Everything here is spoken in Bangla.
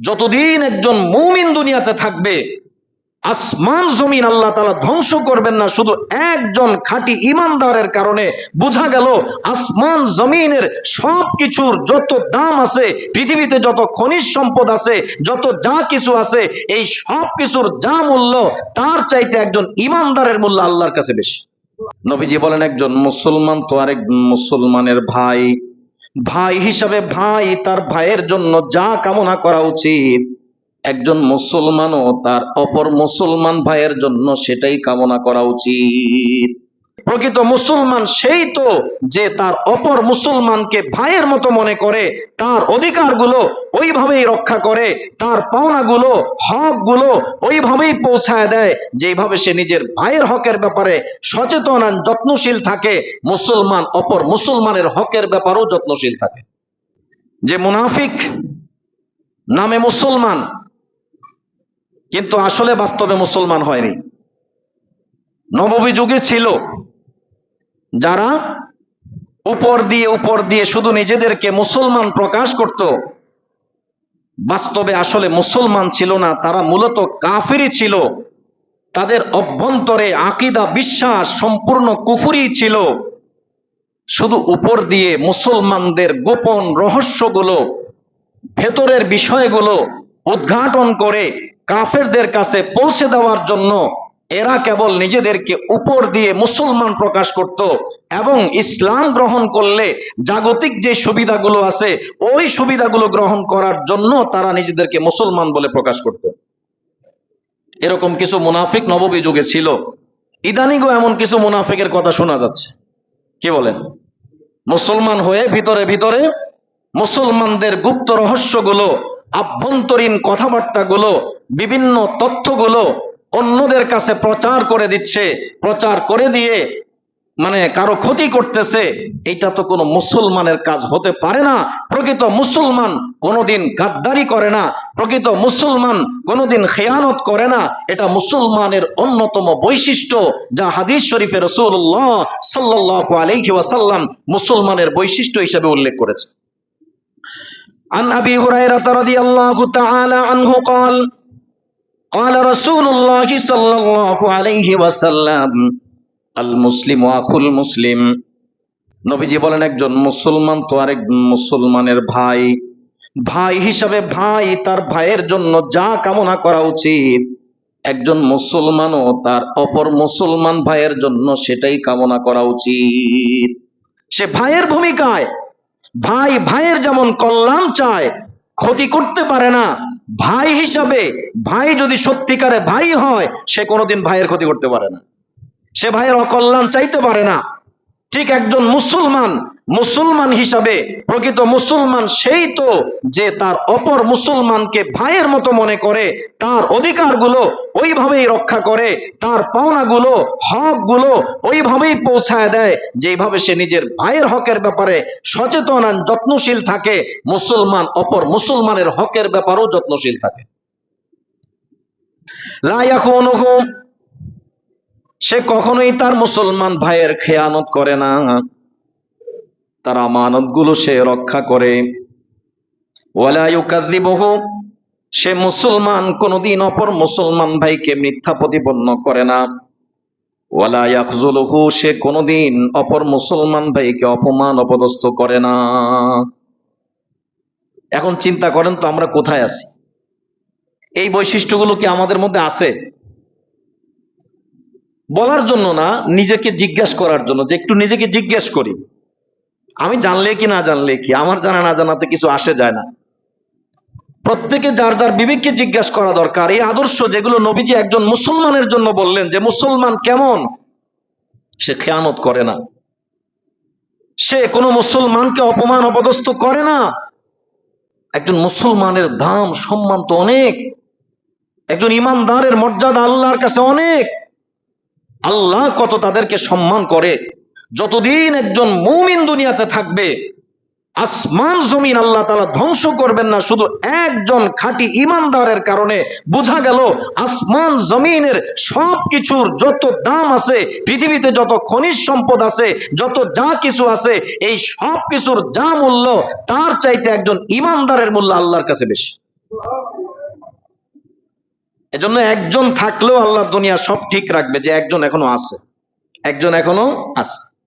যতদিন একজন মুমিন দুনিয়াতে থাকবে, আসমান, জমিন আল্লাহ তালা ধ্বংস করবেন না। শুধু একজন খাঁটি ইমানদারের কারণে বোঝা গেল, আসমান, জমিনের সব কিছুর যত দাম আছে, পৃথিবীতে যত খনিজ সম্পদ আছে, যত যা কিছু আছে, এই সব কিছুর যা মূল্য, তার চাইতে একজন ইমানদারের মূল্য আল্লাহর কাছে বেশি। নবীজি বলেন, একজন মুসলমান তো আরেক মুসলমানের ভাই। ভাই হিসাবে ভাই, তার ভাইয়ের জন্য যা কামনা করা উচিত, একজন মুসলমানও তার অপর মুসলমান ভাইয়ের জন্য সেটাই কামনা করা উচিত। প্রকৃত মুসলমান সেই তো যে তার অপর মুসলমানকে ভাইয়ের মতো মনে করে, তার অধিকারগুলো ওইভাবেই রক্ষা করে, তার পাওনাগুলো, হকগুলো ওইভাবেই পৌঁছায় দেয় যেভাবে সে নিজের ভাইয়ের হকের ব্যাপারে সচেতন আর যত্নশীল থাকে, মুসলমান অপর মুসলমানের হকের ব্যাপারেও যত্নশীল থাকে। যে মুনাফিক নামে মুসলমান, কিন্তু আসলে বাস্তবে মুসলমান হয়নি। নববী যুগে ছিল যারা উপর দিয়ে উপর দিয়ে শুধু নিজেদেরকে মুসলমান প্রকাশ করত, বাস্তবে আসলে মুসলমান ছিল না, তারা মূলত কাফিরই ছিল। তাদের অভ্যন্তরে আকিদা, বিশ্বাস সম্পূর্ণ কুফুরি ছিল। শুধু উপর দিয়ে মুসলমানদের গোপন রহস্যগুলো, ভেতরের বিষয়গুলো উদ্ঘাটন করে কাফেরদের কাছে পৌঁছে দেওয়ার জন্য এরা কেবল নিজেদেরকে উপর দিয়ে মুসলমান প্রকাশ করত এবং ইসলাম গ্রহণ করলে জাগতিক যে সুবিধাগুলো আছে, ওই সুবিধাগুলো গ্রহণ করার জন্য তারা নিজেদেরকে মুসলমান বলে প্রকাশ করত। এরকম কিছু মুনাফিক নববী যুগে ছিল। ইদানিগো এমন কিছু মুনাফিকের কথা শোনা যাচ্ছে। কি বলেন? মুসলমান হয়ে ভিতরে ভিতরে মুসলমানদের গুপ্ত রহস্যগুলো, আভ্যন্তরীণ কথাবার্তাগুলো, বিভিন্ন তথ্যগুলো অন্যদের কাছে প্রচার করে দিচ্ছে প্রচার করে দিয়ে মানে কারো ক্ষতি করতেছে এটা তো কোনো মুসলমানের কাজ হতে পারে না প্রকৃত মুসলমান কোনোদিন গাদ্দারি করে না প্রকৃত মুসলমান কোনোদিন খেয়ানত করে না এটা মুসলমানের অন্যতম বৈশিষ্ট্য যা হাদিস শরীফে রসুল্লাহ সাল্লাহ আলাইহি ওয়াসাল্লাম মুসলমানের বৈশিষ্ট্য হিসেবে উল্লেখ করেছে عن ابي هريره رضي الله تعالى عنه قال قال رسول الله صلى الله عليه وسلم المسلم اخو المسلم নবীজি বলেন একজন মুসলমান তো আরেক মুসলমানের ভাই ভাই হিসাবে ভাই তার ভাইয়ের জন্য যা কামনা করা উচিত একজন মুসলমানও তার অপর মুসলমান ভাইয়ের জন্য সেটাই কামনা করা উচিত সে ভাইয়ের ভূমিকায় ভাই ভাইয়ের যেমন কল্যাণ চায় ক্ষতি করতে পারে না ভাই হিসাবে, ভাই যদি সত্যিকারে ভাই হয়, সে কোনোদিন ভাইয়ের ক্ষতি করতে পারে না। সে ভাইয়ের অকল্যাণ চাইতে পারে না। ঠিক একজন মুসলমান মুসলমান হিসাবে প্রকৃত মুসলমান সেই তো যে তার অপর মুসলমানকে ভাইয়ের মতো মনে করে, তার অধিকারগুলো ওইভাবেই রক্ষা করে, তার পাওনাগুলো, হকগুলো ওইভাবেই পৌঁছায় দেয় যেভাবে সে নিজের ভাইয়ের হকের ব্যাপারে সচেতন আর যত্নশীল থাকে, মুসলমান অপর মুসলমানের হকের ব্যাপারেও যত্নশীল থাকে। সে কখনোই তার মুসলমান ভাইয়ের খেয়ানত করে না। তার আমানতগুলো সে রক্ষা করে। ওয়ালা সে মুসলমান, কোনদিন অপর মুসলমান ভাইকে মিথ্যা প্রতিপন্ন করে না। ওয়ালা ইয়াখজুলুহু, সে কোনদিন অপর মুসলমান ভাইকে অপমান, অপদস্থ করে না। এখন চিন্তা করেন তো আমরা কোথায় আছি? এই বৈশিষ্ট্যগুলো কি আমাদের মধ্যে আছে? বলার জন্য না, নিজেকে জিজ্ঞেস করার জন্য যে একটু নিজেকে জিজ্ঞেস করি। আমি জানলে কি না জানলে কি? আমার জানা না জানাতে কিছু আসে যায় না। প্রত্যেকে যার যার বিবেককে জিজ্ঞাসা করা দরকার। এই আদর্শ যেগুলো নবীজি একজন মুসলমানের জন্য বললেন যে, মুসলমান কেমন? সে খেয়ানত করে না। সে কোনো মুসলমানকে অপমান, অপদস্থ করে না। একজন মুসলমানের দাম, সম্মান তো অনেক। একজন ইমানদারের মর্যাদা আল্লাহর কাছে অনেক। আল্লাহ কত তাদেরকে সম্মান করে। যতদিন একজন মুমিন দুনিয়াতে থাকবে, আসমান, জমিন আল্লাহ তালা ধ্বংস করবেন না। শুধু একজন খাঁটি ইমানদারের কারণে বোঝা গেল, আসমান, জমিনের সব কিছুর যত দাম আছে, পৃথিবীতে যত খনিজ সম্পদ আছে, যত যা কিছু আছে, এই সব কিছুর যা মূল্য, তার চাইতে একজন ইমানদারের মূল্য আল্লাহর কাছে বেশি। এজন্য একজন থাকলেও আল্লাহ দুনিয়া সব ঠিক রাখবে যে একজন এখনও আছে। একজন এখনও আছে।